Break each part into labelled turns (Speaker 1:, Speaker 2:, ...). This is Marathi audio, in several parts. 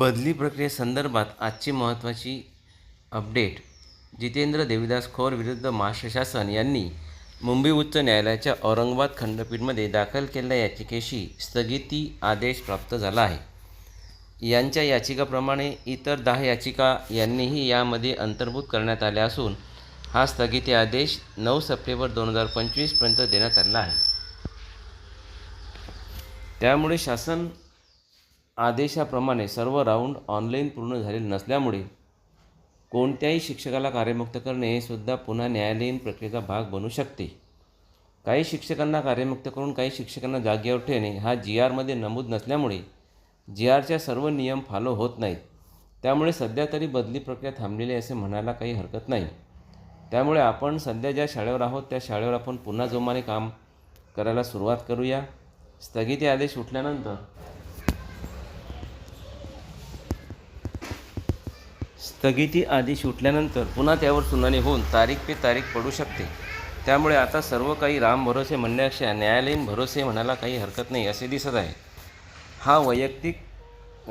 Speaker 1: बदली प्रक्रियेसंदर्भात आजची महत्त्वाची अपडेट. जितेंद्र देविदास खोर विरुद्ध महाराष्ट्र शासन यांनी मुंबई उच्च न्यायालयाच्या औरंगाबाद खंडपीठमध्ये दाखल केलेल्या याचिकेशी स्थगिती आदेश प्राप्त झाला आहे. यांच्या याचिकाप्रमाणे इतर दहा याचिका यांनीही यामध्ये अंतर्भूत करण्यात आल्या असून हा स्थगिती आदेश नऊ सप्टेंबर दोन हजार पंचवीसपर्यंत देण्यात आला आहे. त्यामुळे शासन आदेशाप्रमाणे सर्व राऊंड ऑनलाईन पूर्ण झालेले नसल्यामुळे कोणत्याही शिक्षकाला कार्यमुक्त करणे हे सुद्धा पुन्हा न्यायालयीन प्रक्रियेचा भाग बनू शकते. काही शिक्षकांना कार्यमुक्त करून काही शिक्षकांना जागेवर ठेवणे हा जी आरमध्ये नमूद नसल्यामुळे जी आरच्या सर्व नियम फॉलो होत नाहीत. त्यामुळे सध्या तरी बदली प्रक्रिया थांबलेली असे म्हणायला काही हरकत नाही. त्यामुळे आपण सध्या ज्या शाळेवर आहोत त्या शाळेवर आपण पुन्हा जोमाने काम करायला सुरुवात करूया. स्थगिती आदेश उठल्यानंतर स्थगिती आदेश उठल्यानंतर पुन्हा त्यावर सुनावणी होऊन तारीख पे तारीख पडू शकते. त्यामुळे आता सर्व काही राम भरोसे म्हणण्यापेक्षा न्यायालयीन भरोसे म्हणायला काही हरकत नाही असे दिसत आहे. हा वैयक्तिक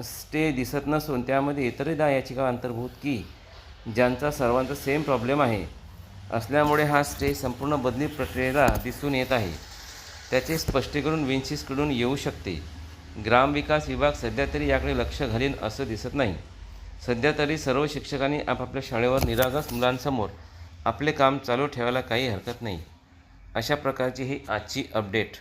Speaker 1: स्टे दिसत नसून त्यामध्ये इतरही दहा याचिका अंतर्भूत की ज्यांचा सर्वांचा सेम प्रॉब्लेम आहे. असल्यामुळे हा स्टे संपूर्ण बदली प्रक्रियेला दिसून येत आहे. त्याचे स्पष्टीकरण विन्सिसकडून येऊ शकते. ग्रामविकास विभाग सध्या तरी याकडे लक्ष घालीन असं दिसत नाही. सध्या तरी सर्व शिक्षकांनी आपापल्या शाळेवर निरागस मुलांसमोर आपले काम चालू ठेवायला काही हरकत नाही. अशा प्रकारची ही आजची अपडेट